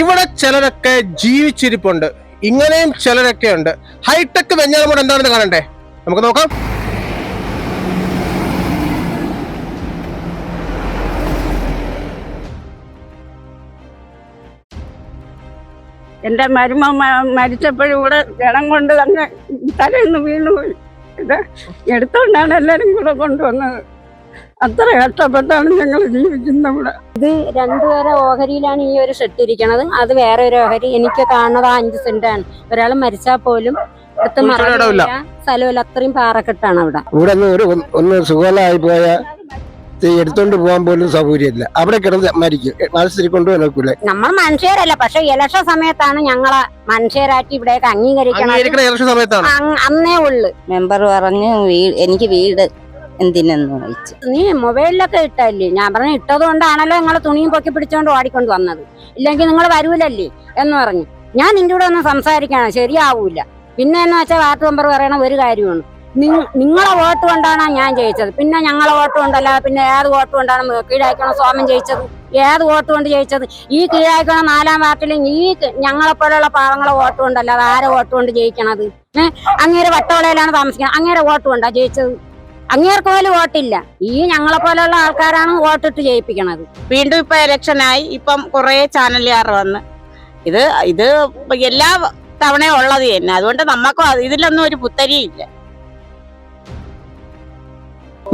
ഇവിടെ ചിലരൊക്കെ ജീവിച്ചിരിപ്പുണ്ട്. ഇങ്ങനെയും ചിലരൊക്കെ ഉണ്ട്. ഹൈടെക് വെഞ്ഞാറമൂട് എന്താണെന്ന് കാണണ്ടേ? നമുക്ക് നോക്കാം. എന്റെ മരുമ മരിച്ചപ്പോഴും ഇവിടെ ജനം കൊണ്ട് തന്നെ തലേന്ന് വീണു. എടുത്തോണ്ടാണ് എല്ലാരും കൂടെ കൊണ്ടുവന്നത്. അത്ര കഷ്ടപ്പെട്ടാണ് ഞങ്ങൾ ജീവിക്കുന്നത് ഇവിടെ ഇത് രണ്ടുപേരെ ഓഹരിയിലാണ് ഈ ഒരു ഷെട്ട് ഇരിക്കണത്. അത് വേറെ ഒരു ഓഹരി. എനിക്ക് കാണുന്നത് ആ അഞ്ച് സെന്റാണ്. ഒരാൾ മരിച്ചാൽ പോലും അടുത്ത് മറവില്ല. സ്ഥലമില്ല. അത്രയും പാറക്കെട്ടാണ് അവിടെ. ഇവിടെ ഒരു ഒന്ന് സുഖമായി പോയ എടുത്തോണ്ട് പോകാൻ പോലും സൗകര്യമില്ല. അവിടെ കിടന്ന് മരിക്കും. കൊണ്ടുപോകാൻ ഒക്കില്ല നമ്മൾ മനുഷ്യരല്ല. പക്ഷെ ഇലക്ഷൻ സമയത്താണ് ഞങ്ങളെ മനുഷ്യരായിട്ട് ഇവിടേക്ക് അംഗീകരിക്കണം അന്നേ ഉള്ളു. മെമ്പർ പറഞ്ഞു എനിക്ക് വീട് എന്തിനെന്ന് ചോദിച്ചു നീ മൊബൈലിലൊക്കെ ഇട്ടല്ലേ ഞാൻ പറഞ്ഞു ഇട്ടത് കൊണ്ടാണല്ലോ നിങ്ങൾ തുണിയും പൊക്കി പിടിച്ചോണ്ട് ഓടിക്കൊണ്ട് വന്നത്. ഇല്ലെങ്കിൽ നിങ്ങൾ വരൂലല്ലേ എന്ന് പറഞ്ഞു. ഞാൻ നിന്റെ കൂടെ ഒന്ന് സംസാരിക്കണം ശരിയാവൂല. പിന്നെ എന്ന് വെച്ചാൽ വാർഡ് നമ്പർ പറയണ ഒരു കാര്യമാണ് നിങ്ങ- നിങ്ങളെ വോട്ട് കൊണ്ടാണ് ഞാൻ ജയിച്ചത്. പിന്നെ ഞങ്ങളെ വോട്ട് കൊണ്ടല്ല പിന്നെ ഏത് വോട്ട് കൊണ്ടാണ് കീഴായിക്കണം സോമൻ ജയിച്ചത്? ഏത് വോട്ട് കൊണ്ട് ജയിച്ചത്? ഈ കീഴായിക്കണം നാലാം വാർഡിലും ഈ ഞങ്ങളെപ്പോലുള്ള പാവങ്ങളെ വോട്ട് കൊണ്ടല്ല ആരെ വോട്ട് കൊണ്ട് ജയിക്കണത്? ഏഹ് അങ്ങേരെ വട്ടവളയിലാണ് താമസിക്കുന്നത് അങ്ങേരെ വോട്ട് കൊണ്ടാ ജയിച്ചത്? അങ്ങേർക്ക് പോലും വോട്ടില്ല. ഈ ഞങ്ങളെ പോലെയുള്ള ആൾക്കാരാണ് വോട്ടിട്ട് ജയിപ്പിക്കണത്. വീണ്ടും ഇപ്പൊ ഇലക്ഷനായി. ഇപ്പം കുറെ ചാനലുകാർ വന്ന്. ഇത് ഇത് എല്ലാ തവണയും ഉള്ളത് തന്നെ. അതുകൊണ്ട് നമുക്ക് ഇതിലൊന്നും ഒരു പുത്തരിയില്ല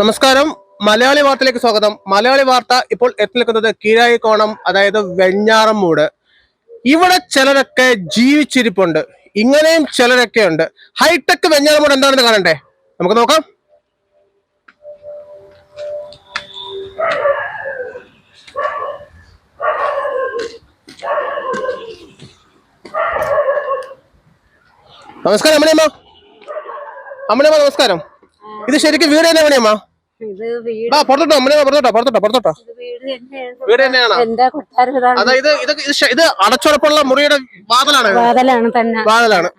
നമസ്കാരം. മലയാളി വാർത്തയിലേക്ക് സ്വാഗതം. മലയാളി വാർത്ത ഇപ്പോൾ എത്തി നിൽക്കുന്നത് കീഴായിക്കോണം അതായത് വെഞ്ഞാറമ്മൂട്. ഇവിടെ ചിലരൊക്കെ ജീവിച്ചിരിപ്പുണ്ട്. ഇങ്ങനെയും ചിലരൊക്കെ ഉണ്ട് ഹൈടെക് വെഞ്ഞാറമ്മൂട് എന്താണെന്ന് കാണണ്ടേ? നമുക്ക് നോക്കാം. നമസ്കാരം അമ്മണിയമ്മ അമ്മണിയമ്മ നമസ്കാരം. ഇത് ശരിക്കും വീട് തന്നെ അമ്മണിയമ്മ ആ പുറത്തോട്ടോ അമ്മണിയമ്മ പുറത്തോട്ടോ പുറത്തോട്ടോ പുറത്തോട്ടോ. വീട് തന്നെയാണ്. അതാ ഇത് ഇത് ഇത് അടച്ചുറപ്പുള്ള മുറിയുടെ വാതിലാണ്. വാതലാണ്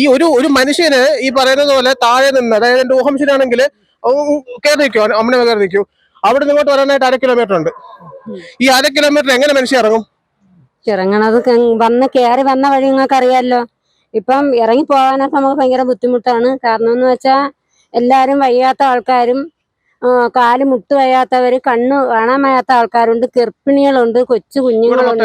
ഈ ഒരു ഒരു മനുഷ്യന് ഈ പറയുന്നത് പോലെ താഴെ നിന്ന് അതായത് എന്റെ ഊഹം ശരിയാണെങ്കിൽ കയറി നിൽക്കൂ അമ്മണിയമ്മ കയറി നിൽക്കും. അവിടെ നിന്ന് ഇങ്ങോട്ട് വരാനായിട്ട് അര കിലോമീറ്റർ ഉണ്ട്. ഈ അര കിലോമീറ്റർ എങ്ങനെ മനുഷ്യ ഇറങ്ങും? ഇറങ്ങണത് വന്ന് കയറി വന്ന വഴി നിങ്ങൾക്ക് അറിയാലോ ഇപ്പം ഇറങ്ങി പോകാനൊക്കെ നമുക്ക് ഭയങ്കര ബുദ്ധിമുട്ടാണ്. കാരണം എന്ന് വെച്ചാൽ എല്ലാവരും വയ്യാത്ത ആൾക്കാരും കാൽ മുട്ട് വയ്യാത്തവര് കണ്ണ് കാണാൻ വയ്യാത്ത ആൾക്കാരുണ്ട് ഗർഭിണികളുണ്ട് കൊച്ചു കുഞ്ഞുങ്ങളുണ്ട്.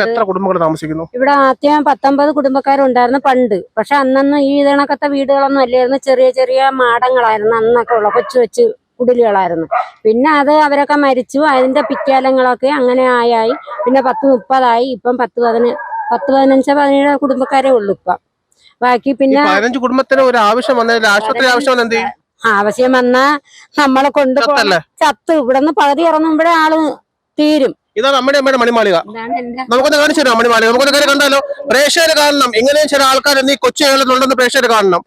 ഇവിടെ ആദ്യം പത്തൊമ്പത് കുടുംബക്കാരുണ്ടായിരുന്നു പണ്ട്. പക്ഷെ അന്നൊന്നും ഈ ഇതണക്കത്തെ വീടുകളൊന്നും അല്ലായിരുന്നു. ചെറിയ ചെറിയ മാടങ്ങളായിരുന്നു അന്നൊക്കെ ഉള്ള കൊച്ചു കൊച്ചു കുടിലുകളായിരുന്നു. പിന്നെ അത് അവരൊക്കെ മരിച്ചു. അതിന്റെ പിക്കാലങ്ങളൊക്കെ അങ്ങനെ ആയായി. പിന്നെ പത്ത് മുപ്പതായി. ഇപ്പം പത്ത് പതിന പത്ത് പതിനഞ്ച് പതിനേഴ് കുടുംബക്കാരെ ഉള്ളു ഇപ്പം. ബാക്കി പിന്നെ പതിനഞ്ച് കുടുംബത്തിന് ഒരു ആവശ്യം വന്നതിൽ ആശുപത്രി ആവശ്യം എന്ത് ആവശ്യം വന്നാ നമ്മളെ കൊണ്ട് ചത്ത്. ഇവിടുന്ന് പകുതി ഇറങ്ങുമ്പോഴേ ആൾ തീരും. ഇതാണ് നമ്മുടെ അമ്മയുടെ മണിമാളിക. നമുക്കൊന്ന് കാണിച്ചു തരാം മണിമാളിക. നമുക്കൊന്ന് കയറി കണ്ടാലോ? പ്രേക്ഷകർ കാണണം. ഇങ്ങനെയും ചില ആൾക്കാർ ഈ കൊച്ചു കേരളത്തിലുണ്ടെന്ന് പ്രേക്ഷകർ കാണണം.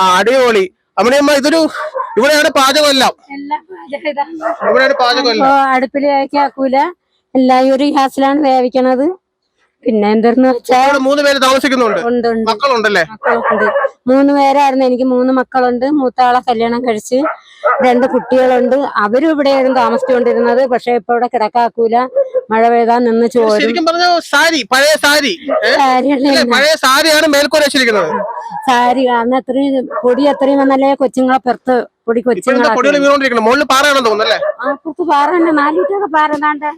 ആ അടിപൊളി. അമ്മണിയമ്മ ഇതൊരു ഇവിടെയാണ് പാചകമെല്ലാം. ഇവിടെയാണ് പാചകമെല്ലാം. അടുപ്പിൽ അടുപ്പിൽ വേവിക്കാക്കൂല എല്ലാം ഒരു ഗ്യാസിലാണ് വേവിക്കണത്. പിന്നെ എന്തെന്ന് വെച്ചാൽ മൂന്ന് പേര് താമസിക്കുന്നുണ്ട്. മക്കളുണ്ടല്ലേ? മക്കളുണ്ട്. മൂന്ന് പേരായിരുന്നു. എനിക്ക് മൂന്ന് മക്കളുണ്ട്. മൂത്താളെ കല്യാണം കഴിച്ച് രണ്ട് കുട്ടികളുണ്ട്. അവരും ഇവിടെയായിരുന്നു താമസിച്ചുകൊണ്ടിരുന്നത്. പക്ഷെ ഇപ്പൊ ഇവിടെ കിടക്കാക്കൂല. മഴ പെയ്താൽ നിന്ന് പറഞ്ഞ സാരി പഴയ സാരി. സാരിയാണ് മേൽക്കൂര വെച്ചിരിക്കുന്നത്. സാരി അന്ന് അത്രയും പൊടി അത്രയും വന്നല്ലേ കൊച്ചുങ്ങളെ പുറത്ത് പൊടി കൊച്ചുങ്ങളെ മുകളിൽ പാറയാണെന്ന് തോന്നുന്നു അല്ലേ? അപ്പുറത്ത് പാറണ്ട് നാലൂറ്റൊക്കെ പാറ താണ്ട്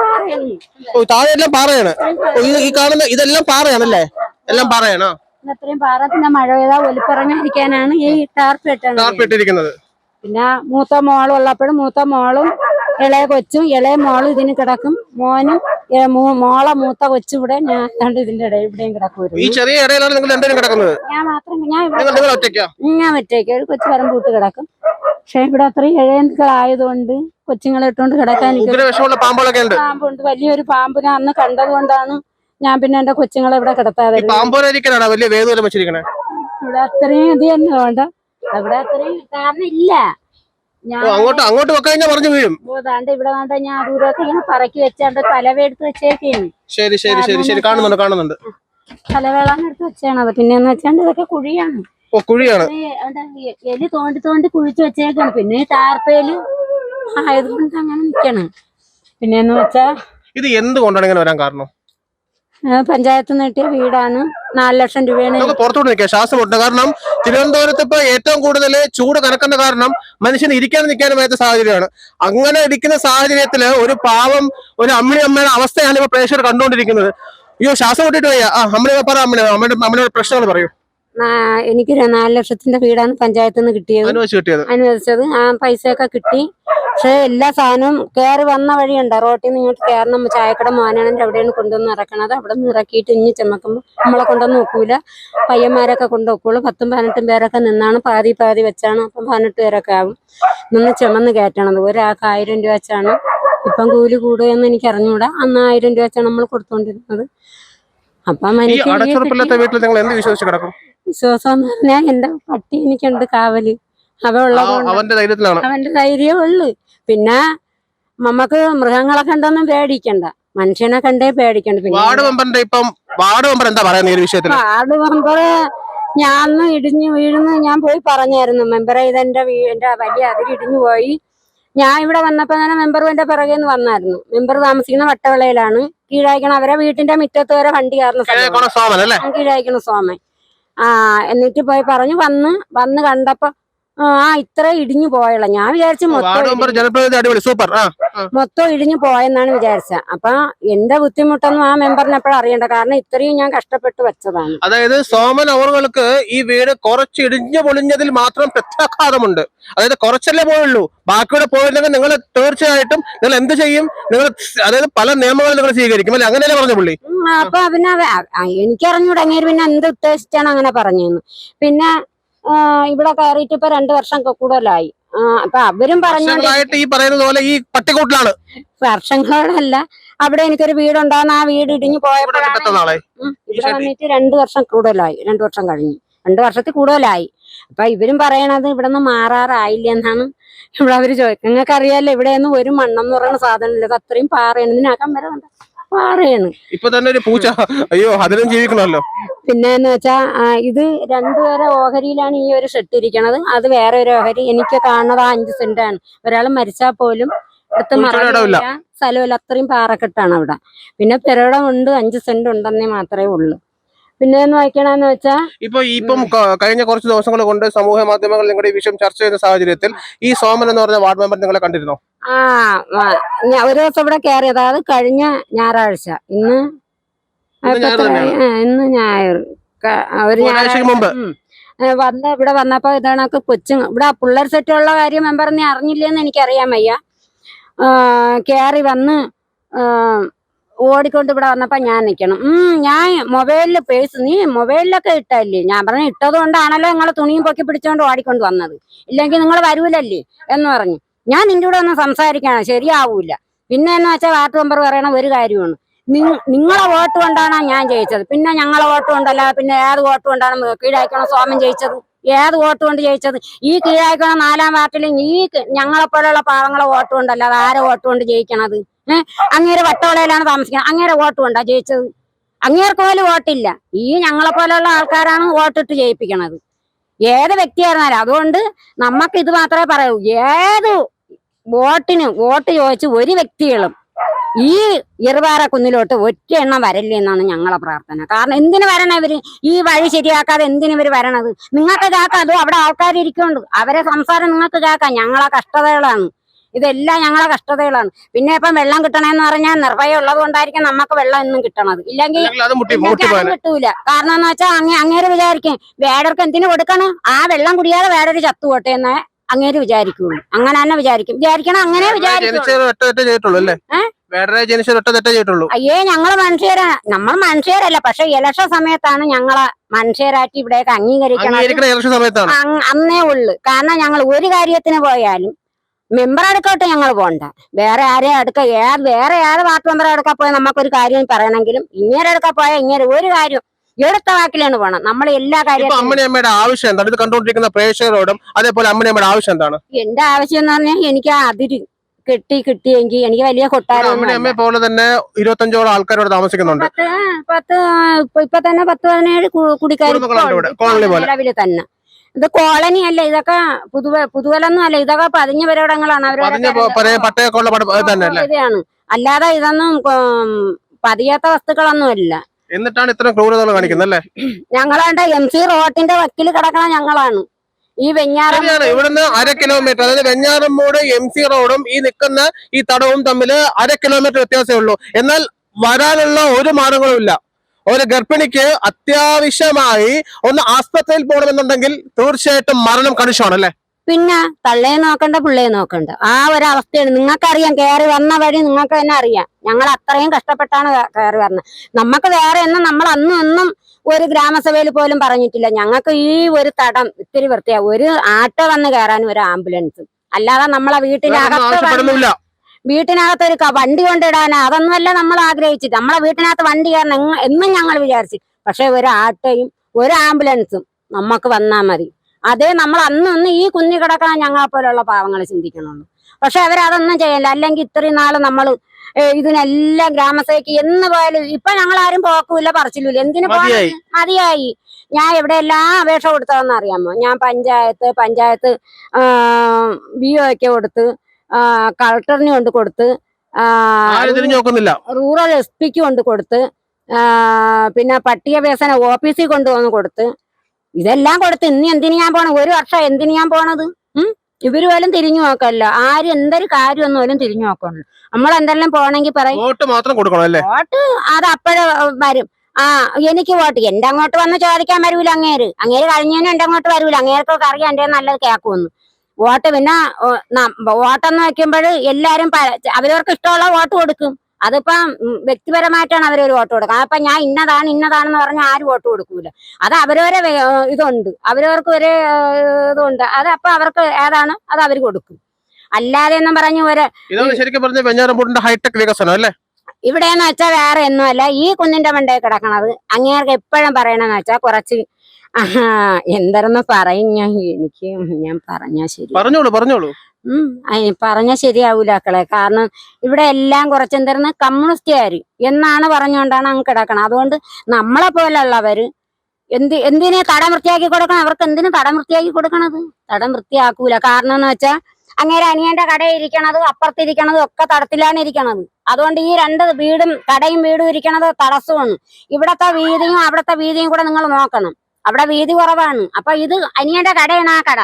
പാറയാണ്. ഓ താഴെ എല്ലാം പാറയാണ്. ഓ, ഈ- ഈ കാണുന്ന ഇതെല്ലാം പാറയാണല്ലേ? എല്ലാം പാറയാണോ? അത്രയും പാറ. പിന്നെ മഴ പെയ്താൽ ഒലിപ്പിറങ്ങാതിരിക്കാനാണ് ഈ ടാർപ്പ് ഇട്ടത് ടാർപ്പ് ഇട്ടിരിക്കുന്നത്. പിന്നെ മൂത്ത മോളും ഉള്ളപ്പോഴും മൂത്ത മോളും ഇളയ കൊച്ചും ഇളയ മോളും ഇതിന് കിടക്കും. മോനും മോളെ മൂത്ത കൊച്ചിവിടെ ഇവിടെ ഞാൻ കണ്ട് ഇതിന്റെ ഇടയിൽ ഇവിടെയും ഈ ചെറിയ ഇടയിലാണ് നിങ്ങൾ രണ്ടുപേരും കിടക്കുന്നത്. ഞാൻ മാത്രം ഞാൻ ഞാൻ ഒറ്റയ്ക്ക്? ഒരു കൊച്ചു വരം കൂട്ട് കിടക്കും. പക്ഷെ ഇവിടെ അത്രയും ഇഴയന്തുകളായതുകൊണ്ട് കൊച്ചുങ്ങളെ ഇട്ടുകൊണ്ട് കിടക്കാൻ എനിക്ക് പാമ്പുണ്ട്. വലിയൊരു പാമ്പ് ഞാൻ അന്ന് കണ്ടത് കൊണ്ടാണ് ഞാൻ പിന്നെ എന്റെ കൊച്ചുങ്ങളെ ഇവിടെ കിടത്താതെ ഇവിടെ അത്രയും ഇത് തന്നെ വേണ്ട. അവിടെ അത്രയും കാരണം ഇല്ല. അങ്ങോട്ട് അങ്ങോട്ട് വെക്കാൻ പറഞ്ഞു വീഴും. ഓ, ദാണ്ട് ഇവിടെ വേണ്ട ഞാൻ ദൂരത്ത് ഇങ്ങനെ പറക്കി വെച്ചാണ്ട് തലവെടുത്ത് വെച്ചേക്കാണ് ശരി ശരി ശരി ശരി. കാണുന്നുണ്ട് കാണുന്നുണ്ട്. തലവേളാൻ എടുത്ത് വെച്ചാണത് പിന്നെ എന്ന് വെച്ചാണ്ട് ഇതൊക്കെ കുഴിയാണ്. ഓ കുഴിയാണ്. എലി തോണ്ടി തോണ്ടി കുഴിച്ച് വെച്ചേക്കാണ്. പിന്നെ താർപ്പേൽ ആയതുകൊണ്ട് അങ്ങനെ നിക്കണം. പിന്നെ എന്ന് വെച്ചാ ഇത് എന്ത് കൊണ്ടാണ് ഇങ്ങനെ വരാൻ കാരണം? പഞ്ചായത്ത് നിന്ന് കിട്ടിയ വീടാണ്. നാല് ലക്ഷം രൂപയാണ്. നമുക്ക് പുറത്തോട്ട് നിൽക്കാം ശ്വാസം മുട്ടുന്നത് കാരണം തിരുവനന്തപുരത്ത് ഇപ്പൊ ഏറ്റവും കൂടുതൽ ചൂട് കനക്കുന്ന കാരണം മനുഷ്യന് ഇരിക്കാനും നിൽക്കാനും വയ്യാത്ത സാഹചര്യമാണ്. അങ്ങനെ ഇരിക്കുന്ന സാഹചര്യത്തിൽ ഒരു പാവം ഒരു അമ്മിണി അമ്മയുടെ അവസ്ഥയാണ് ഇപ്പൊ പ്രേക്ഷകർ കണ്ടുകൊണ്ടിരിക്കുന്നത്. അയ്യോ ശ്വാസം മുട്ടിട്ട് വയ്യ. ആ അമ്മണി പറ അമ്മണി. അമ്മയുടെ അമ്മയുടെ പ്രശ്നങ്ങൾ പറയൂ. എനിക്കൊരു നാല് ലക്ഷത്തിന്റെ വീടാണ് പഞ്ചായത്ത് നിന്ന് കിട്ടിയത്. അനുവദിച്ചത്. ആ പൈസയൊക്കെ കിട്ടി. പക്ഷെ എല്ലാ സാധനവും കയറി വന്ന വഴിയുണ്ട്. റോട്ടിൽ നിന്ന് ഇങ്ങോട്ട് കയറണം ചായക്കട മോനാണെങ്കിൽ അവിടെയാണ് കൊണ്ടുവന്ന് ഇറക്കണത്. അവിടെ നിന്ന് ഇറക്കിയിട്ട് ഇഞ്ഞി ചുമക്കുമ്പോൾ നമ്മളെ കൊണ്ടൊന്നും നോക്കൂല പയ്യന്മാരൊക്കെ കൊണ്ട് നോക്കുള്ളൂ പത്തും പതിനെട്ടും പേരൊക്കെ നിന്നാണ്. പാതി പാതി വെച്ചാണ്. അപ്പം പതിനെട്ട് പേരൊക്കെ ആവും. നിന്ന് ചുമന്ന് കയറ്റണത്. ഒരാൾക്ക് ആയിരം രൂപ വെച്ചാണ് ഇപ്പം കൂലി കൂടുകയെന്ന് എനിക്ക് അറിഞ്ഞുകൂടാ അന്ന് ആയിരം രൂപ വെച്ചാണ് നമ്മൾ കൊടുത്തോണ്ടിരുന്നത്. അപ്പം ഈ എനിക്ക് ഈ അടച്ചുറപ്പില്ലാത്ത വീട്ടിൽ നിങ്ങൾ എന്ത് വിശ്വസിച്ച് കിടക്കും? വിശ്വാസം എന്ന് പറഞ്ഞാൽ എന്റെ പട്ടി എനിക്കുണ്ട് കാവൽ. അവ ഉള്ളത് അവന്റെ ധൈര്യത്തിലാണ്. അവന്റെ ധൈര്യമേ ഉള്ളു. പിന്നെ നമുക്ക് മൃഗങ്ങളെ കണ്ടൊന്നും പേടിക്കണ്ട. മനുഷ്യനെ കണ്ടേ പേടിക്കണ്ട. പിന്നെ വാർഡ് മെമ്പറിന്റെ ഇപ്പം വാർഡ് മെമ്പർ എന്താ പറയുന്നത് ഈ വിഷയത്തിൽ വാർഡ് മെമ്പർ ഞാൻ ഇടിഞ്ഞു വീഴുന്നു ഞാൻ പോയി പറഞ്ഞായിരുന്നു. മെമ്പറെ ഇതെന്റെ എന്റെ എന്റെ വലിയ അതിൽ ഇടിഞ്ഞു പോയി. ഞാൻ ഇവിടെ വന്നപ്പോ തന്നെ മെമ്പർ എന്റെ പിറകെ നിന്ന് വന്നായിരുന്നു. മെമ്പർ താമസിക്കുന്ന വട്ടവിളയിലാണ്. കീഴായിക്കണം അവരെ വീട്ടിന്റെ മുറ്റത്ത് വരെ വണ്ടി കയറുന്ന കീഴായിക്കണം സോമൻ ആ എന്നിട്ട് പോയി പറഞ്ഞു. വന്ന് വന്ന് കണ്ടപ്പോ ആ ഇത്ര ഇടിഞ്ഞു പോയുള്ള. ഞാൻ വിചാരിച്ച മൊത്തം മൊത്തം ഇടിഞ്ഞു പോയെന്നാണ് വിചാരിച്ചത്. അപ്പൊ എന്റെ ബുദ്ധിമുട്ടൊന്നും ആ മെമ്പറിന് എപ്പോഴും അറിയണ്ട. കാരണം ഇത്രയും ഞാൻ കഷ്ടപ്പെട്ട് വെച്ചതാണ്. അതായത് സോമൻ അവറുകൾക്ക് ഈ വീട് കുറച്ച് ഇടിഞ്ഞു പൊളിഞ്ഞതിൽ മാത്രം പ്രത്യാഘാതമുണ്ട്. അതായത് കുറച്ചല്ലേ പോയുള്ളൂ. ബാക്കിയുടെ പോയില്ലെങ്കിൽ നിങ്ങൾ തീർച്ചയായിട്ടും നിങ്ങൾ എന്ത് ചെയ്യും? നിങ്ങൾ അതായത് പല നിയമങ്ങളും നിങ്ങൾ സ്വീകരിക്കും. അല്ലെ? അങ്ങനെയല്ലേ പറഞ്ഞു പുള്ളി? അപ്പൊ പിന്നെ എനിക്കറിഞ്ഞു തുടങ്ങിയത് എനിക്കറിഞ്ഞൂടെ. പിന്നെ എന്ത് ഉദ്ദേശിച്ചാണ് അങ്ങനെ പറഞ്ഞു പിന്നെ ഇവിടെ കയറിയിട്ട് ഇപ്പൊ രണ്ടു വർഷം കൂടുതലായി. അപ്പൊ അവരും പറഞ്ഞോണ്ട് ഈ പറയുന്നത് പോലെ ഈ പട്ടിക്കൂട്ടിലാണ് വർഷങ്ങളോടല്ല. അവിടെ എനിക്കൊരു വീടുണ്ടാകുന്ന ആ വീട് ഇടിഞ്ഞു പോയപ്പോഴാണ് ഇവിടെ വന്നിട്ട് രണ്ടു വർഷം കൂടുതലായി. രണ്ടു വർഷം കഴിഞ്ഞു. രണ്ടു വർഷത്തിൽ കൂടുതലായി. അപ്പൊ ഇവരും പറയണത് ഇവിടെ നിന്ന് മാറാറായില്ല എന്നാണ് ഇവിടെ അവർ ചോദിക്കുന്നത്. നിങ്ങൾക്ക് അറിയാലോ ഇവിടെയൊന്നും ഒരു മണ്ണെന്ന് പറയുന്ന സാധനമില്ല. അത്രയും പാറയാണ്. ഇതിനകം വരെ? പാറയാണ്. ഇപ്പൊ തന്നെ ഒരു പൂച്ച അയ്യോ അതിലും ജീവിക്കണമല്ലോ. പിന്നെ എന്ന് വെച്ചാ ഇത് രണ്ടുപേരെ ഓഹരിയിലാണ് ഈ ഒരു ഷെട്ട് ഇരിക്കണത്. അത് വേറെ ഒരു ഓഹരി. എനിക്ക് കാണുന്നത് ആ അഞ്ച് സെന്റാണ് ഒരാൾ മരിച്ചാൽ പോലും അടുത്ത. മറവില്ല സ്ഥലമില്ല. അത്രയും പാറക്കെട്ടാണ് അവിടെ. പിന്നെ പെരടം ഉണ്ട് അഞ്ച് സെന്റ് ഉണ്ടെന്നേ മാത്രമേ ഉള്ളൂ. പിന്നെ വായിക്കണമെന്ന് വെച്ചാൽ വെച്ചാ ഇപ്പൊ ഇപ്പം കഴിഞ്ഞ കുറച്ച് ദിവസങ്ങൾ കൊണ്ട് സമൂഹ മാധ്യമങ്ങൾ നിങ്ങളുടെ ഈ വിഷയം ചർച്ച ചെയ്യുന്ന സാഹചര്യത്തിൽ ഈ സോമൻ എന്ന് പറഞ്ഞ വാർഡ് മെമ്പർ നിങ്ങളെ കണ്ടിരുന്നോ? ആ ഒരു ദിവസം ഇവിടെ കയറി അതായത് കഴിഞ്ഞ ഞായറാഴ്ച. ഇന്ന് ഇന്ന് ഞായർ ഒരു മുമ്പ്. വന്ന് ഇവിടെ വന്നപ്പോ ഇതാണൊക്കെ കൊച്ചു ഇവിടെ പിള്ളേർ സെറ്റുള്ള കാര്യം മെമ്പർ നീ അറിഞ്ഞില്ലെന്ന് എനിക്കറിയാൻ വയ്യ. കയറി കേറി വന്ന് ഓടിക്കൊണ്ട് ഇവിടെ വന്നപ്പോ ഞാൻ നിക്കണം. ഉം ഞാൻ മൊബൈലിൽ പേഴ്സ് നീ മൊബൈലിലൊക്കെ ഇട്ടല്ലേ? ഞാൻ പറഞ്ഞു ഇട്ടത് കൊണ്ടാണല്ലോ നിങ്ങൾ തുണിയും പൊക്കി പിടിച്ചോണ്ട് ഓടിക്കൊണ്ട് വന്നത്. ഇല്ലെങ്കിൽ നിങ്ങൾ വരൂലല്ലേ? എന്ന് പറഞ്ഞു. ഞാൻ നിന്റെ കൂടെ ഒന്ന് സംസാരിക്കണം ശരിയാവൂല. പിന്നെ എന്ന് വെച്ചാൽ വാർഡ് മെമ്പർ പറയണ ഒരു കാര്യമാണ്. നിങ്ങ- നിങ്ങളെ വോട്ട് കൊണ്ടാണ് ഞാൻ ജയിച്ചത്? പിന്നെ ഞങ്ങളെ വോട്ട് കൊണ്ടല്ല പിന്നെ ഏത് വോട്ട് കൊണ്ടാണ് കീഴായിക്കണം സ്വാമൻ ജയിച്ചത്? ഏത് വോട്ട് കൊണ്ട് ജയിച്ചത്? ഈ കീഴായിക്കണം നാലാം വാർഡിൽ ഈ ഞങ്ങളെപ്പോലുള്ള പാവങ്ങളെ വോട്ട് കൊണ്ടല്ല അത് ആരെ വോട്ട് കൊണ്ട് ജയിക്കണത്? അങ്ങേര് വട്ടവളയിലാണ് താമസിക്കുന്നത്. അങ്ങേരെ വോട്ട് കൊണ്ടാ ജയിച്ചത്? അങ്ങേർക്ക് പോലും വോട്ടില്ല. ഈ ഞങ്ങളെ പോലെയുള്ള ആൾക്കാരാണ് വോട്ടിട്ട് ജയിപ്പിക്കണത്. ഏത് വ്യക്തിയായിരുന്നാലും അതുകൊണ്ട് നമുക്ക് ഇത് മാത്രമേ പറയൂ. ഏത് വോട്ടിന് വോട്ട് ചോദിച്ച് ഒരു വ്യക്തികളും ഈ ഇറുവാറ കുന്നിലോട്ട് ഒറ്റ എണ്ണം വരല്ലേ എന്നാണ് ഞങ്ങളെ പ്രാർത്ഥന. കാരണം എന്തിനു വരണം ഇവർ? ഈ വഴി ശരിയാക്കാതെ എന്തിനു ഇവർ വരണത്? നിങ്ങൾക്ക് കേൾക്കാം അതോ അവിടെ ആൾക്കാർ ഇരിക്കുന്നുണ്ട് അവരെ സംസാരം നിങ്ങൾക്ക് കേൾക്കാം ഞങ്ങളെ കഷ്ടതകളാണ്. ഇതെല്ലാം ഞങ്ങളെ കഷ്ടതകളാണ്. പിന്നെ ഇപ്പം വെള്ളം കിട്ടണമെന്ന് പറഞ്ഞാൽ നിർഭയം ഉള്ളത് കൊണ്ടായിരിക്കും നമുക്ക് വെള്ളം എന്നും കിട്ടണത്. ഇല്ലെങ്കിൽ കിട്ടൂല. കാരണം എന്ന് വെച്ചാൽ അങ്ങേ അങ്ങേര് വിചാരിക്കും വേടർക്ക് എന്തിനു കൊടുക്കണം? ആ വെള്ളം കുടിയാതെ വേടൊരു ചത്തുപോട്ടെ എന്ന് അങ്ങേര് വിചാരിക്കുള്ളൂ. അങ്ങനെ തന്നെ വിചാരിക്കും. വിചാരിക്കണം അങ്ങനെ വിചാരിക്കും അയ്യേ ഞങ്ങൾ മനുഷ്യരാ നമ്മൾ മനുഷ്യരല്ല. പക്ഷെ ഇലക്ഷൻ സമയത്താണ് ഞങ്ങളെ മനുഷ്യരായിട്ട് ഇവിടേക്ക് അംഗീകരിക്കണം അന്നേ ഉള്ളു. കാരണം ഞങ്ങൾ ഒരു കാര്യത്തിന് പോയാലും മെമ്പർ അടുക്കോട്ട് ഞങ്ങൾ പോണ്ട. വേറെ ആരെ അടുക്ക വേറെ ഏത് വാർഡ് മെമ്പർ അടുക്ക പോയാൽ നമുക്കൊരു കാര്യം പറയണമെങ്കിലും ഇങ്ങനെ അടുക്ക പോയാൽ ഇങ്ങനെ ഒരു കാര്യം എടുത്ത വാക്കിലാണ് പോണം. നമ്മൾ എല്ലാ കാര്യവും കാര്യത്തിനും അമ്മണി അമ്മയുടെ ആവശ്യം എന്താണ്? ഇത് കണ്ടുകൊണ്ടിരിക്കുന്ന പ്രേക്ഷകരോടും അതേപോലെ അമ്മണി അമ്മയുടെ ആവശ്യം എന്താണ്? എന്റെ ആവശ്യം എന്ന് പറഞ്ഞാൽ എനിക്ക് അതിര് കെട്ടി കിട്ടിയെങ്കിൽ എനിക്ക് വലിയ കൊട്ടാരം പോലെ തന്നെ ഇരുപത്തഞ്ചോളം ആൾക്കാരോട് താമസിക്കുന്നുണ്ട്. പത്ത് ഇപ്പൊ തന്നെ പത്ത് പതിനേഴ് കുടിക്കാർ തന്നെ. ഇത് കോളനി അല്ല ഇതൊക്കെ പുതുവ പുതുവലൊന്നും അല്ല ഇതൊക്കെ പതിഞ്ഞ പരിപാടങ്ങളാണ് ഇതാണ്. അല്ലാതെ ഇതൊന്നും പതിയാത്ത വസ്തുക്കളൊന്നും അല്ല. എന്നിട്ടാണ് ഇത്ര ക്രൂരതകൾ കാണിക്കുന്നത് അല്ലേ? ഞങ്ങളാണ്ട് എം സി റോട്ടിന്റെ വക്കിൽ കിടക്കണ ഞങ്ങളാണ്. ഈ വെഞ്ഞാറം ഇവിടുന്ന് അര കിലോമീറ്റർ അതായത് വെഞ്ഞാറമ്മൂട് എം സി റോഡും ഈ നിൽക്കുന്ന ഈ തടവും തമ്മിൽ അര കിലോമീറ്റർ വ്യത്യാസമേ ഉള്ളൂ. എന്നാൽ വരാനുള്ള ഒരു മാർഗങ്ങളും ഇല്ല. ഒരു ഗർഭിണിക്ക് അത്യാവശ്യമായി ഒന്ന് ആസ്പത്രിയിൽ പോകണമെന്നുണ്ടെങ്കിൽ തീർച്ചയായിട്ടും മരണം കണിശമാണ് അല്ലെ? പിന്നെ തള്ളയെ നോക്കണ്ട പിള്ളയെ നോക്കണ്ട. ആ ഒരു അവസ്ഥയാണ് നിങ്ങൾക്കറിയാം കയറി വന്ന വഴി നിങ്ങൾക്ക് തന്നെ അറിയാം. ഞങ്ങൾ അത്രയും കഷ്ടപ്പെട്ടാണ് കയറി വരുന്നത് നമുക്ക് വേറെ ഒന്നും നമ്മൾ അന്നും ഒന്നും ഒരു ഗ്രാമസഭയിൽ പോലും പറഞ്ഞിട്ടില്ല. ഞങ്ങൾക്ക് ഈ ഒരു തടം ഇത്തിരി വൃത്തിയാ. ഒരു ആട്ടോ വന്ന് കയറാനും ഒരു ആംബുലൻസും. അല്ലാതെ നമ്മളെ വീട്ടിനകത്ത് വീട്ടിനകത്ത് ഒരു വണ്ടി കൊണ്ടിടാനാ അതൊന്നുമല്ല നമ്മൾ ആഗ്രഹിച്ചിട്ട് നമ്മളെ വീട്ടിനകത്ത് വണ്ടി കയറണം എന്നും ഞങ്ങൾ വിചാരിച്ചു. പക്ഷെ ഒരു ആട്ടയും ഒരു ആംബുലൻസും നമുക്ക് വന്നാൽ മതി. അതേ നമ്മൾ അന്ന് ഈ കുഞ്ഞു കിടക്കണ ഞങ്ങളെ പോലെയുള്ള പാവങ്ങൾ ചിന്തിക്കണുള്ളൂ പക്ഷെ അവരതൊന്നും ചെയ്യല്ല അല്ലെങ്കിൽ ഇത്രയും നാൾ നമ്മൾ ഇതിനെല്ലാം ഗ്രാമസഭയ്ക്ക് എന്ന് പോയാലും ഇപ്പൊ ഞങ്ങൾ ആരും പോക്കൂല പറച്ചില്ല. എന്തിനു മതിയായി. ഞാൻ എവിടെയെല്ലാം അപേക്ഷ കൊടുത്തതെന്ന് അറിയാമോ? ഞാൻ പഞ്ചായത്ത് പഞ്ചായത്ത് ബി ഒക്കെ കൊടുത്ത് കളക്ടറിന് കൊണ്ട് കൊടുത്ത് റൂറൽ എസ് പിക്ക് കൊണ്ട് കൊടുത്ത് പിന്നെ പട്ടിക വികസന ഓഫീസിൽ കൊണ്ടുവന്ന് കൊടുത്ത് ഇതെല്ലാം കൊടുത്ത് ഇനി എന്തിനു ഞാൻ പോണത്? ഒരു വർഷം എന്തിനു ഞാൻ പോണത്? ഇവർ പോലും തിരിഞ്ഞു നോക്കല്ല. ആര് എന്തൊരു കാര്യമൊന്നും പോലും തിരിഞ്ഞു നോക്കണല്ലോ നമ്മൾ എന്തെല്ലാം പോണെങ്കിൽ പറയും വോട്ട് മാത്രം കൊടുക്കണം അല്ലേ? വോട്ട് അത് അപ്പോഴേ വരും. ആ എനിക്ക് വോട്ട് എന്റെ അങ്ങോട്ട് വന്ന് ചോദിക്കാൻ വരൂല അങ്ങേര്. അങ്ങേര് കഴിഞ്ഞതിനും എന്റെ അങ്ങോട്ട് വരൂല. അങ്ങേർക്കൊക്കെ അറിയാം എന്റെ നല്ലത് കേൾക്കുമെന്ന്. വോട്ട് പിന്നെ വോട്ടെന്ന് വെക്കുമ്പോൾ എല്ലാരും അവരവർക്ക് ഇഷ്ടമുള്ള വോട്ട് കൊടുക്കും. അതിപ്പം വ്യക്തിപരമായിട്ടാണ് അവരൊരു വോട്ട് കൊടുക്കുക അപ്പൊ ഞാൻ ഇന്നതാണ് ഇന്നതാണെന്ന് പറഞ്ഞാൽ ആരും വോട്ട് കൊടുക്കൂല. അത് അവരവരെ ഇതുണ്ട്. അവരവർക്ക് ഒരു ഇതുണ്ട്. അത് അപ്പൊ അവർക്ക് ഏതാണ് അത് അവർ കൊടുക്കും. അല്ലാതെ എന്നും പറഞ്ഞു ഒരു ഇതാണ് ശരിക്കും പറഞ്ഞ വെഞ്ഞാറമ്പൂടിന്റെ ഹൈടെക് വികസനം അല്ലേ? ഇവിടെന്ന് വെച്ചാൽ വേറെ ഒന്നുമല്ല. ഈ കുന്നിന്റെ മണ്ടയിൽ കിടക്കണത് അങ്ങേർക്ക് എപ്പോഴും പറയണെന്ന് വെച്ചാൽ കുറച്ച് ആഹാ, എന്തരെന്ന് പറയും ഞാൻ എനിക്ക് ഞാൻ പറഞ്ഞാ ശരി. പറഞ്ഞോളൂ പറഞ്ഞോളൂ. ഉം പറഞ്ഞ ശരിയാവൂല കാരണം ഇവിടെ എല്ലാം കുറച്ചെന്തരുന്ന് കമ്മ്യൂണിസ്റ്റുകാര് എന്നാണ് പറഞ്ഞുകൊണ്ടാണ് അങ്ങ് കിടക്കണം. അതുകൊണ്ട് നമ്മളെ പോലുള്ളവര് എന്ത് എന്തിനെ തടം വൃത്തിയാക്കി കൊടുക്കണം? അവർക്ക് എന്തിനു തടം വൃത്തിയാക്കി കൊടുക്കണത്? തടം വൃത്തിയാക്കൂല. കാരണം എന്ന് വെച്ചാൽ അങ്ങേരെ അനിയന്റെ കടയിൽ ഇരിക്കണത് അപ്പുറത്തിരിക്കണതും ഒക്കെ തടത്തിലാണ് ഇരിക്കണത്. അതുകൊണ്ട് ഈ രണ്ട് വീടും കടയും വീടും ഇരിക്കണത് തടസ്സമാണ്. ഇവിടത്തെ വീതിയും അവിടത്തെ വീതിയും കൂടെ നിങ്ങൾ നോക്കണം. അവിടെ വീതി കുറവാണ്. അപ്പൊ ഇത് അനിയന്റെ കടയാണ് ആ കട.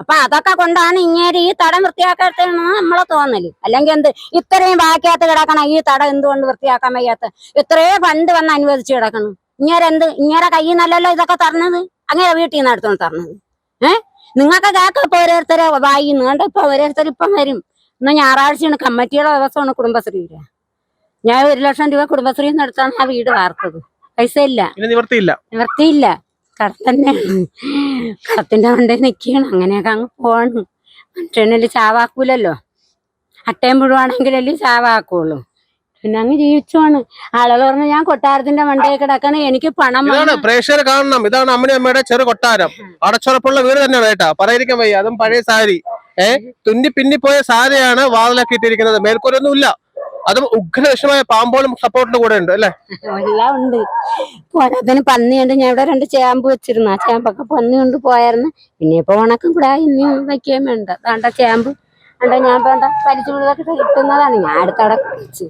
അപ്പൊ അതൊക്കെ കൊണ്ടാണ് ഇങ്ങേര് ഈ തടം വൃത്തിയാക്കാത്തതെന്ന് നമ്മളെ തോന്നൽ. അല്ലെങ്കിൽ എന്ത് ഇത്രയും ബാക്കിയകത്ത് കിടക്കണം. ഈ തടം എന്തുകൊണ്ട് വൃത്തിയാക്കാൻ വയ്യാത്ത? ഇത്രയോ ഫണ്ട് വന്ന് അനുവദിച്ച് കിടക്കണം. ഇങ്ങേരെന്ത് ഇങ്ങേരെ കയ്യിൽ നിന്നല്ലല്ലോ ഇതൊക്കെ തരണത്? അങ്ങനെ വീട്ടിൽ നിന്ന് എടുത്തോണ്ട് തരണത്. ഏഹ് നിങ്ങൾക്ക് കേൾക്കാം ഇപ്പൊ ഓരോരുത്തരെ വായി നീണ്ട ഇപ്പൊ ഓരോരുത്തർ ഇപ്പം വരും. ഇന്ന് ഞായറാഴ്ചയാണ് കമ്മിറ്റിയുടെ ദിവസമാണ് കുടുംബശ്രീയിൽ ഞാൻ ഒരു ലക്ഷം രൂപ കുടുംബശ്രീന്ന് എടുത്താണ് ആ വീട് വാർത്തത്. പൈസ ഇല്ല. ഇനി നിവർത്തിയില്ല. നിവർത്തിയില്ല. കടം തന്നെയാണ് കടത്തിന്റെ മണ്ടെ നിൽക്കുകയാണ് അങ്ങനെയൊക്കെ അങ്ങ് പോവാണ്. മനുഷ്യനല്ലേ ചാവാക്കൂലല്ലോ? അട്ടയും പുഴുവാണെങ്കിലല്ലേ ചാവാക്കുള്ളൂ. പിന്നെ അങ്ങ് ജീവിച്ചുവാണ് ആളുകൾ പറഞ്ഞു ഞാൻ കൊട്ടാരത്തിന്റെ മണ്ടയിൽ കിടക്കണ. എനിക്ക് പണം ഇതാണ് പ്രേക്ഷകർ കാണണം. ഇതാണ് അമ്മണി അമ്മയുടെ ചെറു കൊട്ടാരം. അടച്ചുറപ്പുള്ള വീട് തന്നെയാണ് കേട്ടാ. പറയാതിരിക്കാൻ വയ്യ. അതും പഴയ സാരി. ഏഹ് തുന്നി പിന്നിപ്പോയ സാരിയാണ് വാതിലൊക്കെ ഇട്ടിരിക്കുന്നത്. മേൽക്കൂരൊന്നും ഇല്ല അതും ഉഗ്രവിഷമായ പാമ്പോളും സപ്പോർട്ടിന്റെ കൂടെ ഉണ്ട് അല്ലെ? എല്ലാം ഉണ്ട്. പോരാത്തിന് പന്നിയുണ്ട് ഞാൻ ഇവിടെ രണ്ട് ചേമ്പ് വെച്ചിരുന്നു. ആ ചേമ്പൊക്കെ പന്നി കൊണ്ട് പോയായിരുന്നു. പിന്നെ ഇപ്പൊ ഉണക്കം കൂടെ ഇനി വയ്ക്കുകയും വേണ്ട. വേണ്ട ചേമ്പ്. വേണ്ട ഞാൻ വേണ്ട. പരിച്ചു മുഴുതൊക്കെ കിട്ടുന്നതാണ്. ഞാൻ അടുത്തവിടെ വെച്ച്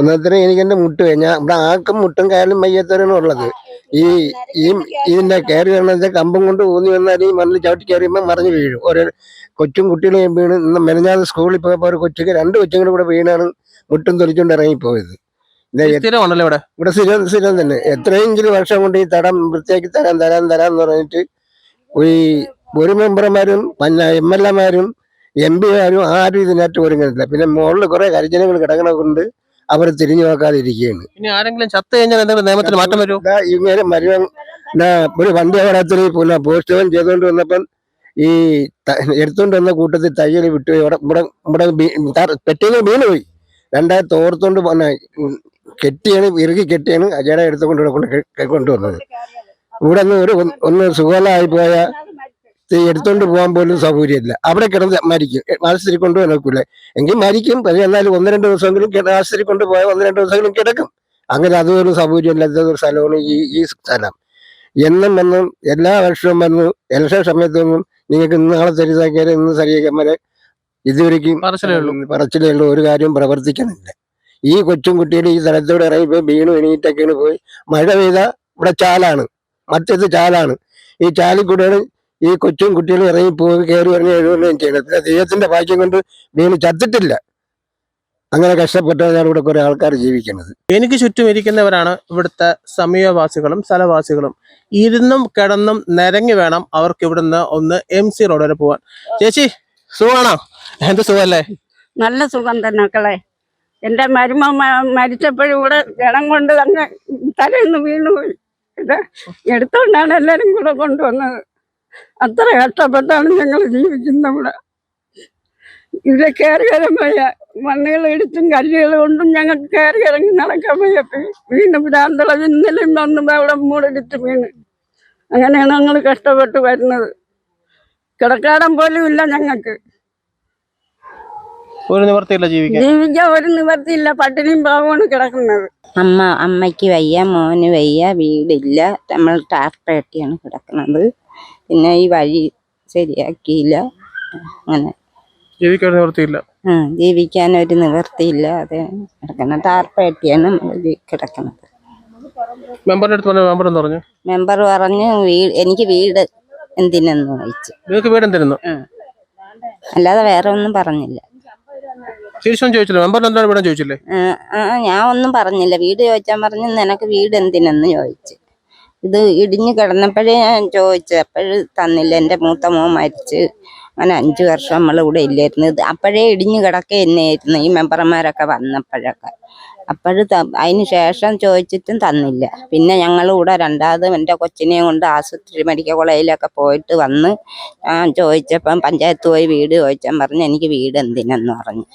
ഒന്നത്തിന് എനിക്ക് എന്റെ മുട്ട് ഞാൻ ഇവിടെ ആർക്കും മുട്ടും കയറും വയ്യാത്തവരാണ് ഉള്ളത്. ഈ ഈ ഇതിന്റെ കയറി വന്നത് കമ്പം കൊണ്ട് ഊന്നി വന്നാൽ ഈ മണ്ണിൽ ചവിട്ടി കയറിയുമ്പോൾ മറിഞ്ഞു വീഴും. ഓരോ കൊച്ചും കുട്ടികളെയും വീണ് ഇന്ന് മെനഞ്ഞാതെ സ്കൂളിൽ പോയപ്പോൾ ഒരു കൊച്ചുക്ക് രണ്ട് കൊച്ചുങ്ങളും കൂടെ വീണാണ് മുട്ടും തൊലിച്ചുകൊണ്ട് ഇറങ്ങിപ്പോയത്. സ്ഥിരമാണല്ലോ ഇവിടെ? ഇവിടെ സ്ഥിരം സ്ഥിരം തന്നെ. എത്രയെങ്കിലും വർഷം കൊണ്ട് ഈ തടം വൃത്തിയാക്കി തരാൻ തരാൻ തരാൻ എന്ന് പറഞ്ഞിട്ട് ഈ ഒരു മെമ്പർമാരും പിന്നെ എം എൽ എമാരും എം പിമാരും ആരും ഇതിനകത്ത് ഒരുങ്ങുന്നില്ല. പിന്നെ മുകളിൽ കുറെ കരിജനങ്ങൾ കിടക്കണ കൊണ്ട് അവർ തിരിഞ്ഞു നോക്കാതെ ഇരിക്കുകയാണ് ഇനി ആരെങ്കിലും ചത്തു കഴിഞ്ഞാൽ എന്തെങ്കിലും മാറ്റം വരും? ഇങ്ങനെ മരുവൻ ഒരു വണ്ടി അപകടത്തിൽ പിന്നെ പോസ്റ്റ് ഓൺ ചെയ്തുകൊണ്ട് വന്നപ്പം ഈ എടുത്തുകൊണ്ടുവന്ന വന്ന കൂട്ടത്തിൽ തയ്യൽ വിട്ടുപോയി ഇവിടെ ഇവിടെ ഇവിടെ പെട്ടിയിൽ വീണുപോയി രണ്ടായിരത്തി തോർത്തോണ്ട് പോന്ന കെട്ടിയാണ് ഇറുകി കെട്ടിയാണ് അജയുടെ എടുത്തുകൊണ്ട് ഇവിടെ കൊണ്ടുവന്നത്. ഇവിടെ നിന്ന് ഒരു ഒന്ന് സുഖമായി പോയ എടുത്തോണ്ട് പോകാൻ പോലും സൗകര്യമില്ല. അവിടെ കിടന്ന് മരിക്കും. ആശുപത്രി കൊണ്ടുപോകാൻ നോക്കൂല. എങ്കിൽ മരിക്കും. പക്ഷേ എന്നാലും ഒന്ന് രണ്ട് ദിവസമെങ്കിലും ആശുപത്രി കൊണ്ടുപോയാൽ ഒന്ന് രണ്ട് ദിവസമെങ്കിലും കിടക്കും. അങ്ങനെ അതുപോലും സൗകര്യമില്ലാത്ത ഒരു സ്ഥലമാണ് ഈ ഈ സ്ഥലം. എന്നും എന്നും എല്ലാ വർഷവും വന്നു ഇലക്ഷൻ സമയത്തൊന്നും നിങ്ങൾക്ക് ഇന്ന് നാളെ ശരിയാക്കിയാൽ ഇന്ന് ശരിയാക്കാൻ വരെ ഇതുവരെയും പറച്ചിലേ ഉള്ളൂ. ഒരു കാര്യം പ്രവർത്തിക്കുന്നില്ല. ഈ കൊച്ചും കുട്ടികളും ഈ സ്ഥലത്തോടെ ഇറങ്ങിപ്പോയി വീണു എണീറ്റൊക്കെയാണ് പോയി. മഴ പെയ്ത ഇവിടെ ചാലാണ്. മറ്റത്ത് ചാലാണ്. ഈ ചാലിൽ കൂടെയാണ് ഈ കൊച്ചും കുട്ടികളും ഇറങ്ങി പോയി കയറി ഇറങ്ങി എഴുതുകയും ചെയ്യണം ദൈവത്തിന്റെ ഭാഗ്യം കൊണ്ട് വീണ് ചത്തിട്ടില്ല. അങ്ങനെ കഷ്ടപ്പെട്ടാണ് ഇവിടെ കുറെ ആൾക്കാർ ജീവിക്കുന്നത്. എനിക്ക് ചുറ്റും ഇരിക്കുന്നവരാണ് ഇവിടുത്തെ സമീപവാസികളും സ്ഥലവാസികളും. ഇരുന്നും കിടന്നും നിരങ്ങി വേണം അവർക്ക് ഇവിടുന്ന് ഒന്ന് എം സി റോഡ് വരെ പോവാൻ. ചേച്ചി സുഖമാണോ? എന്ത് സുഖല്ലേ നല്ല സുഖം തന്നെ മക്കളെ. എന്റെ മരുമ മരിച്ചപ്പോഴും ഇവിടെ ജനം കൊണ്ട് തന്നെ തലേന്ന് വീണുപോയി ഇത് എടുത്തോണ്ടാണ് എല്ലാരും കൂടെ കൊണ്ടുവന്നത്. അത്ര കഷ്ടപ്പെട്ടാണ് ഞങ്ങൾ ജീവിക്കുന്നത് ഇവിടെ. ഇവിടെ കയറി വരാൻ വയ്യ. മണ്ണുകൾ ഇടിച്ചും കല്ലുകൾ കൊണ്ടും ഞങ്ങൾ കയറി ഇറങ്ങി നടക്കാൻ വയ്യ. വീണ്ടും വീണ് ഭ്രാന്തളവ് ഇന്നലെയും വന്ന് അവിടെ മൂടെടുത്ത് വീണ്. അങ്ങനെയാണ് ഞങ്ങൾ കഷ്ടപ്പെട്ട് വരുന്നത്. കിടക്കാടം പോലും ഇല്ല ഞങ്ങൾക്ക്. ഒരു നിവർത്തിയില്ല ജീവിക്കാൻ? ജീവിക്കാൻ ഒരു നിവർത്തിയില്ല. പട്ടിണിയും പാവമാണ് കിടക്കുന്നത്. അമ്മ അമ്മയ്ക്ക് വയ്യ മോന് വയ്യ വീടില്ല. നമ്മൾ ടാർപ്പേട്ടിയാണ് കിടക്കുന്നത്. പിന്നെ ഈ വഴി ശരിയാക്കിയില്ല. അങ്ങനെ ജീവിക്കാൻ ഒരു നിവർത്തിയില്ല. ആ, ജീവിക്കാൻ ഒരു നിവൃത്തിയില്ല അത്. കിടക്കണം. ടാർപ്പേട്ടിയാണ് കിടക്കുന്നത് മെമ്പറിന്റെ അടുത്ത് പറഞ്ഞ മെമ്പർ എന്ന് പറഞ്ഞു? മെമ്പർ പറഞ്ഞു എനിക്ക് വീട് എന്തിനെന്ന് ചോദിച്ചു. നിങ്ങൾക്ക് വീട് എന്തിരുന്നു അല്ലാതെ വേറെ ഒന്നും പറഞ്ഞില്ല. ശിരീഷം ചോദിച്ചില്ല? മെമ്പറിന് എന്താണ് വീടും ചോദിച്ചില്ലേ? ഞാൻ ഒന്നും പറഞ്ഞില്ല. വീട് ചോദിച്ചാൽ പറഞ്ഞു നിനക്ക് വീട് എന്തിനെന്ന് ചോദിച്ചു. ഇത് ഇടിഞ്ഞു കിടന്നപ്പോഴേ ഞാൻ ചോദിച്ചു. അപ്പോഴും തന്നില്ല. എന്റെ മൂത്ത മോൻ മരിച്ച് അങ്ങനെ അഞ്ചു വർഷം നമ്മളിവിടെ ഇല്ലായിരുന്നു. ഇത് അപ്പോഴേ ഇടിഞ്ഞു കിടക്ക തന്നെയായിരുന്നു ഈ മെമ്പർമാരൊക്കെ വന്നപ്പോഴൊക്കെ. അപ്പോഴും അതിന് ശേഷം ചോദിച്ചിട്ടും തന്നില്ല. പിന്നെ ഞങ്ങൾ ഇവിടെ രണ്ടാമത് എന്റെ കൊച്ചിനെയും കൊണ്ട് ആശുപത്രി മെഡിക്കൽ കോളേജിലൊക്കെ പോയിട്ട് വന്ന് ഞാൻ ചോദിച്ചപ്പം പഞ്ചായത്ത് പോയി വീട് ചോദിച്ചാൽ പറഞ്ഞു എനിക്ക് വീട് എന്തിനെന്ന് പറഞ്ഞു.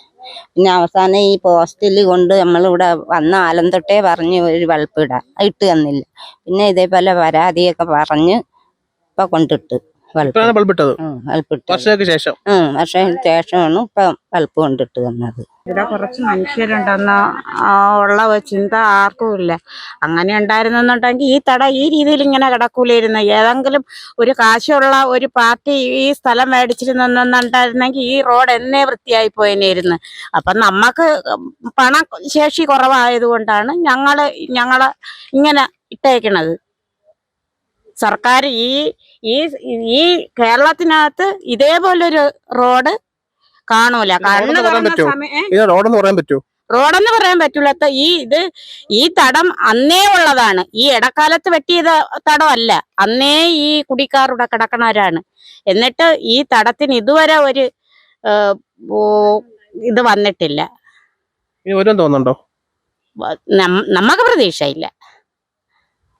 പിന്നെ അവസാനം ഈ പോസ്റ്റിൽ കൊണ്ട് നമ്മളിവിടെ വന്ന ആലം തൊട്ടേ പറഞ്ഞ് ഒരു വളപ്പിടാം. ഇടാം ഇട്ട് തന്നില്ല. പിന്നെ ഇതേപോലെ പരാതിയൊക്കെ പറഞ്ഞ് ഇപ്പം കൊണ്ടിട്ട്. ഇപ്പോഴാണ് ബൾബ് ഇട്ടത്. ബൾബ് ഇട്ട് വർഷങ്ങൾക്ക് ശേഷം. വർഷത്തിന് ശേഷമാണ് ഇപ്പൊ ബൾബ് കൊണ്ടിട്ട് തന്നത് ഇവിടെ കുറച്ച് മനുഷ്യരുണ്ടെന്ന ആ, ഉള്ള ചിന്ത ആർക്കും ഇല്ല. അങ്ങനെ ഉണ്ടായിരുന്നെന്നുണ്ടെങ്കിൽ ഈ തട ഈ രീതിയിൽ ഇങ്ങനെ കിടക്കൂലായിരുന്നു. ഏതെങ്കിലും ഒരു കാശുള്ള ഒരു പാർട്ടി ഈ സ്ഥലം മേടിച്ചിരുന്നെന്നുണ്ടായിരുന്നെങ്കിൽ ഈ റോഡ് എന്നേ വൃത്തിയായി പോയനായിരുന്നു. അപ്പം നമുക്ക് പണ ശേഷി കുറവായതുകൊണ്ടാണ് ഞങ്ങൾ ഞങ്ങളെ ഇങ്ങനെ ഇട്ടേക്കണത്. സർക്കാർ ഈ ഈ ഈ കേരളത്തിനകത്ത് ഇതേപോലൊരു റോഡ് കാണൂല. കണ്ണു റോഡെന്ന് പറയാൻ തുറന്ന? സമയം റോഡെന്ന് പറയാൻ പറ്റുമോ? റോഡെന്ന് പറയാൻ പറ്റൂല. ഈ ഇത് ഈ തടം അന്നേ ഉള്ളതാണ്. ഈ ഇടക്കാലത്ത് വെട്ടിയത് തടമല്ല അന്നേ ഈ കുടിക്കാറുടെ കിടക്കണവരാണ്. എന്നിട്ട് ഈ തടത്തിന് ഇതുവരെ ഒരു ഇത് വന്നിട്ടില്ല. തോന്നുന്നുണ്ടോ? നമുക്ക് പ്രതീക്ഷയില്ല.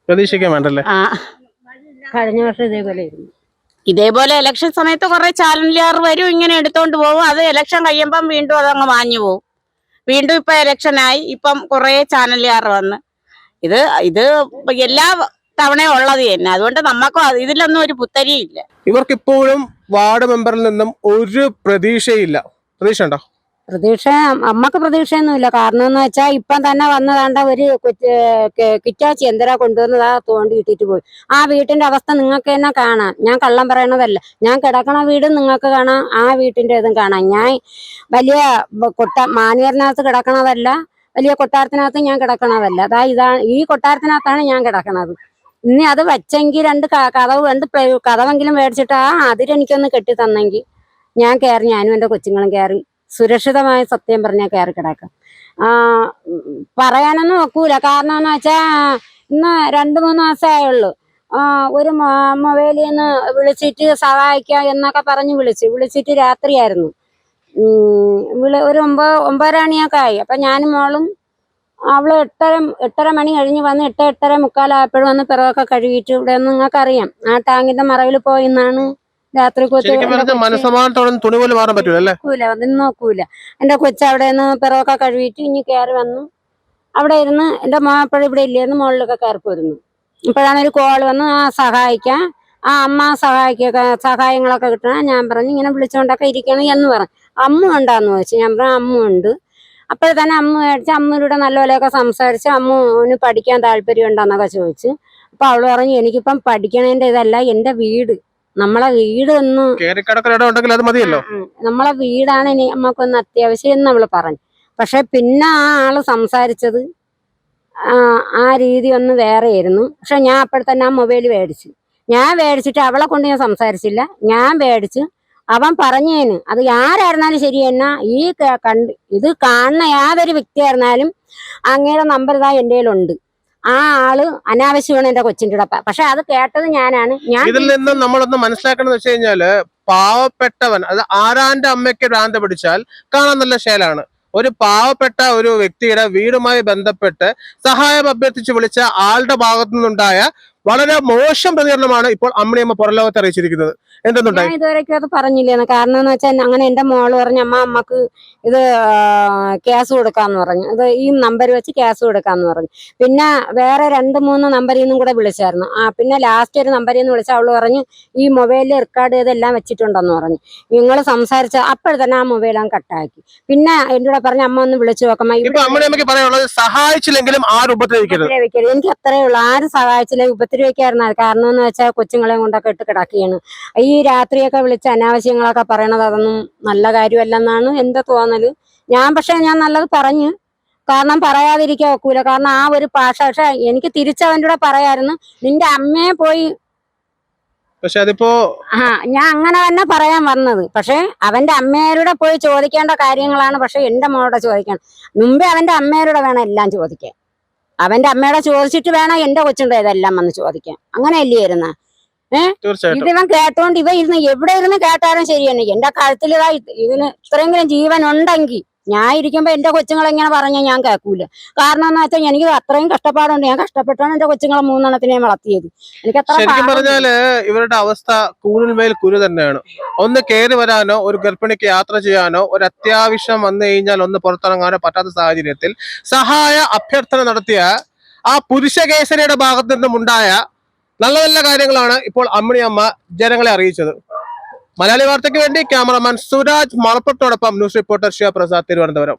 പ്രതീക്ഷിക്കാൻ വേണ്ടല്ലേ? ആ. കഴിഞ്ഞ വർഷം ഇതേപോലെ ഇതേപോലെ ഇലക്ഷൻ സമയത്ത് കുറെ ചാനലുകാർ വരും ഇങ്ങനെ എടുത്തോണ്ട് പോകും. അത് ഇലക്ഷൻ കഴിയുമ്പം വീണ്ടും അതങ്ങ് വാങ്ങി പോകും. വീണ്ടും ഇപ്പൊ ഇലക്ഷനായി ഇപ്പം കുറെ ചാനലുകാർ വന്ന്. ഇത് ഇത് എല്ലാ തവണയും ഉള്ളത് തന്നെ. അതുകൊണ്ട് നമുക്ക് ഇതിലൊന്നും ഒരു പുത്തരിയില്ല ഇവർക്ക് ഇപ്പോഴും വാർഡ് മെമ്പറിൽ നിന്നും ഒരു പ്രതീക്ഷയില്ല പ്രതീക്ഷ ഉണ്ടോ പ്രതീക്ഷ അമ്മയ്ക്ക് പ്രതീക്ഷയൊന്നുമില്ല. കാരണം എന്ന് വെച്ചാൽ ഇപ്പം തന്നെ വന്നതാണ്ട ഒരു കിറ്റാച്ചി എന്തരാ കൊണ്ടുവന്നത് ആ തോണ്ടി ഇട്ടിട്ട് പോയി. ആ വീട്ടിന്റെ അവസ്ഥ നിങ്ങൾക്ക് തന്നെ കാണാം. ഞാൻ കള്ളം പറയണതല്ല. ഞാൻ കിടക്കണ വീട് നിങ്ങൾക്ക് കാണാം. ആ വീട്ടിന്റെ ഇതും കാണാം. ഞാൻ വലിയ കൊട്ട മാനൂരിനകത്ത് കിടക്കണതല്ല. വലിയ കൊട്ടാരത്തിനകത്ത് ഞാൻ കിടക്കണതല്ല. അതാ ഇതാണ് ഈ കൊട്ടാരത്തിനകത്താണ് ഞാൻ കിടക്കണത്. ഇനി അത് വെച്ചെങ്കിൽ രണ്ട് കഥവ് രണ്ട് കഥവെങ്കിലും മേടിച്ചിട്ട് ആ അതിരെനിക്കൊന്ന് കെട്ടി തന്നെങ്കിൽ ഞാൻ കയറി ഞാനും എന്റെ കൊച്ചുങ്ങളും കയറി സുരക്ഷിതമായ സത്യം പറഞ്ഞാൽ കയറി കിടക്കാം പറയാനൊന്നും നോക്കൂല കാരണം എന്ന് വെച്ചാ ഇന്ന് രണ്ട് മൂന്ന് മാസമായുള്ളൂ. ഒരു മൊബൈലിൽ നിന്ന് വിളിച്ചിട്ട് സഹായിക്കാം എന്നൊക്കെ പറഞ്ഞ് വിളിച്ചു. വിളിച്ചിട്ട് രാത്രിയായിരുന്നു. വിളി ഒരു ഒമ്പത് ഒമ്പതര മണിയൊക്കെ ആയി. അപ്പൊ ഞാനും മോളും അവൾ എട്ടര എട്ടര മണി കഴിഞ്ഞ് വന്ന് എട്ട് എട്ടര മുക്കാലായപ്പോഴും വന്ന് പിറകൊക്കെ കഴുകിയിട്ട് ഇവിടെ നിങ്ങൾക്ക് അറിയാം ആ ടാങ്കിന്റെ മറവിൽ പോയിന്നാണ് രാത്രി മനസ്സമാനത്തോടെ തുണി പോലും മാറാൻ പറ്റൂല നോക്കൂല ഒന്നും നോക്കൂല. എന്റെ കൊച്ചു അവിടെ നിന്ന് പിറവൊക്കെ കഴുകിയിട്ട് ഇനി കയറി വന്നു. അവിടെ ഇരുന്ന് എന്റെ മാപ്പഴ ഇവിടെ ഇല്ലായിരുന്നു മുകളിലൊക്കെ കയറി പോരുന്നു. ഇപ്പോഴാണ് ഒരു കോൾ വന്ന് ആ സഹായിക്കാം. ആ അമ്മ സഹായിക്കൊക്കെ സഹായങ്ങളൊക്കെ കിട്ടണം. ഞാൻ പറഞ്ഞു ഇങ്ങനെ വിളിച്ചുകൊണ്ടൊക്കെ ഇരിക്കണം എന്ന് പറഞ്ഞു. അമ്മ ഉണ്ടാന്ന് ചോദിച്ചു. ഞാൻ പറഞ്ഞു അമ്മ ഉണ്ട്. അപ്പോൾ തന്നെ അമ്മ മേടിച്ച് അമ്മയിലൂടെ നല്ലപോലെയൊക്കെ സംസാരിച്ച് അമ്മൂന് പഠിക്കാൻ താല്പര്യം ഉണ്ടെന്നൊക്കെ ചോദിച്ചു. അപ്പൊ അവൾ പറഞ്ഞു എനിക്കിപ്പം പഠിക്കണതിന്റെ ഇതല്ല എന്റെ വീട്. നമ്മളെ വീട് ഒന്ന് ഉണ്ടെങ്കിൽ അത് മതിയല്ലോ. നമ്മളെ വീടാണ് ഇനി നമുക്കൊന്ന് അത്യാവശ്യം എന്ന് അവൾ പറഞ്ഞു. പക്ഷെ പിന്നെ ആ ആൾ സംസാരിച്ചത് ആ, രീതി ഒന്ന് വേറെയായിരുന്നു പക്ഷെ ഞാൻ അപ്പോഴത്തന്നെ ആ മൊബൈൽ മേടിച്ചു. ഞാൻ മേടിച്ചിട്ട് അവളെ കൊണ്ട് ഞാൻ സംസാരിച്ചില്ല. ഞാൻ മേടിച്ച് അവൻ പറഞ്ഞേന് അത് ആരായിരുന്നാലും ശരി എന്നാ ഈ കണ്ട് ഇത് കാണുന്ന യാതൊരു വ്യക്തിയായിരുന്നാലും അങ്ങയുടെ നമ്പർ ഇതാ എന്റെ കയ്യിലുണ്ട്. ആ ആൾ അനാവശ്യമാണ് എന്റെ കൊച്ചിന്റെ കൂടെ. പക്ഷെ അത് കേട്ടത് ഞാനാണ്. ഞാൻ ഇതിൽ നിന്നും നമ്മളൊന്ന് മനസ്സിലാക്കണമെന്ന് വെച്ച് കഴിഞ്ഞാൽ പാവപ്പെട്ടവൻ അത് ആരാന്റെ അമ്മയ്ക്ക് ഭ്രാന്ത് പിടിച്ചാൽ കാണാൻ നല്ല ശേലാണ്. ഒരു പാവപ്പെട്ട ഒരു വ്യക്തിയുടെ വീടുമായി ബന്ധപ്പെട്ട് സഹായം അഭ്യർത്ഥിച്ച് വിളിച്ച ആളുടെ ഭാഗത്തു നിന്നുണ്ടായ വളരെ മോശം പ്രതികരണമാണ് ഇപ്പോൾ അമ്മിണിയമ്മ പുറലോകത്ത് അറിയിച്ചിരിക്കുന്നത്. എന്തെന്നുണ്ടായി? ഞാൻ ഇതുവരെയ്ക്കും അത് പറഞ്ഞില്ലേന്ന്. കാരണം എന്ന് വെച്ചാൽ അങ്ങനെ എന്റെ മോൾ പറഞ്ഞു അമ്മ അമ്മയ്ക്ക് ഇത് ക്യാസ് കൊടുക്കാന്ന് പറഞ്ഞു. ഇത് ഈ നമ്പർ വെച്ച് ക്യാസ് കൊടുക്കാന്ന് പറഞ്ഞു. പിന്നെ വേറെ രണ്ട് മൂന്ന് നമ്പറിൽ നിന്നും കൂടെ വിളിച്ചായിരുന്നു. ആ പിന്നെ ലാസ്റ്റ് ഒരു നമ്പറിൽ നിന്ന് വിളിച്ച അവൾ പറഞ്ഞു ഈ മൊബൈലിൽ റെക്കോർഡ് ചെയ്തെല്ലാം വെച്ചിട്ടുണ്ടെന്ന് പറഞ്ഞു. നിങ്ങൾ സംസാരിച്ച അപ്പോൾ തന്നെ ആ മൊബൈൽ അങ്ങ് കട്ടാക്കി. പിന്നെ എന്റെ കൂടെ പറഞ്ഞ അമ്മ ഒന്ന് വിളിച്ചു നോക്കമ്മ പറയാനുള്ളത് സഹായിച്ചില്ലെങ്കിലും ആരും ഉപദ്രവിക്കരുത്. ഉപദ്രവിക്കരുത്. എനിക്ക് അത്രേ ഉള്ളൂ. ആരും സഹായിച്ചില്ല ഉപദ്രവിക്കായിരുന്നു. കാരണം എന്ന് വെച്ചാൽ കൊച്ചുങ്ങളെയും കൊണ്ടൊക്കെ ഇട്ട് കിടക്കുകയാണ്. ഈ രാത്രിയൊക്കെ വിളിച്ച് അനാവശ്യങ്ങളൊക്കെ പറയണത് അതൊന്നും നല്ല കാര്യമല്ലെന്നാണ് എന്റെ തോന്നൽ. ഞാൻ പക്ഷെ ഞാൻ നല്ലത് പറഞ്ഞു കാരണം പറയാതിരിക്കാൻ ഒക്കൂല. കാരണം ആ ഒരു ഭാഷ പക്ഷെ എനിക്ക് തിരിച്ചവന്റെ കൂടെ പറയായിരുന്നു. നിന്റെ അമ്മയെ പോയി പക്ഷെ അതിപ്പോ ആ ഞാൻ അങ്ങനെ തന്നെ പറയാൻ വന്നത്. പക്ഷെ അവന്റെ അമ്മയോടെ പോയി ചോദിക്കേണ്ട കാര്യങ്ങളാണ് പക്ഷെ എന്റെ മോളോട് ചോദിക്കണം മുമ്പേ അവന്റെ അമ്മയോടെ വേണം എല്ലാം ചോദിക്കാൻ. അവന്റെ അമ്മയോടെ ചോദിച്ചിട്ട് വേണം എന്റെ കൊച്ചുണ്ടോ ഇതെല്ലാം വന്ന് ചോദിക്കാൻ. അങ്ങനെയല്ലേ ഇതിവൻ കേട്ടോണ്ട് ഇവ ഇരുന്ന് എവിടെ ഇരുന്ന് കേട്ടാലും ശരിയാണ് എന്റെ കഴുത്തിൽ ഇതാ ഇതിന് ഇത്രയെങ്കിലും ജീവൻ ഉണ്ടെങ്കിൽ ഞാൻ ഇരിക്കുമ്പോ എന്റെ കൊച്ചുങ്ങൾ എങ്ങനെ പറഞ്ഞാൽ ഞാൻ കേൾക്കൂല കാരണം എന്ന് വെച്ചാൽ എനിക്ക് അത്രയും കഷ്ടപ്പാടുണ്ട്. ഞാൻ കഷ്ടപ്പെട്ടാണ് എന്റെ കൊച്ചുങ്ങളെ മൂന്നെണ്ണത്തിനെ വളർത്തിയത്. എനിക്ക് അത്ര ശരിക്കും പറഞ്ഞാൽ ഇവരുടെ അവസ്ഥ കൂടുതൽ കുരു തന്നെയാണ്. ഒന്ന് കയറി വരാനോ ഒരു ഗർഭിണിക്ക് യാത്ര ചെയ്യാനോ ഒരു അത്യാവശ്യം വന്നു കഴിഞ്ഞാൽ ഒന്ന് പുറത്തിറങ്ങാനോ പറ്റാത്ത സാഹചര്യത്തിൽ സഹായ അഭ്യർത്ഥന നടത്തിയ ആ പുരുഷ കേസരിയുടെ ഭാഗത്തു നിന്നും ഉണ്ടായ നല്ല നല്ല കാര്യങ്ങളാണ് ഇപ്പോൾ അമ്മിണി അമ്മ ജനങ്ങളെ അറിയിച്ചത്. മലയാളി വാർത്തയ്ക്ക് വേണ്ടി ക്യാമറമാൻ സുരാജ് മലപ്പുറത്തോടൊപ്പം ന്യൂസ് റിപ്പോർട്ടർ ശിവപ്രസാദ് തിരുവനന്തപുരം.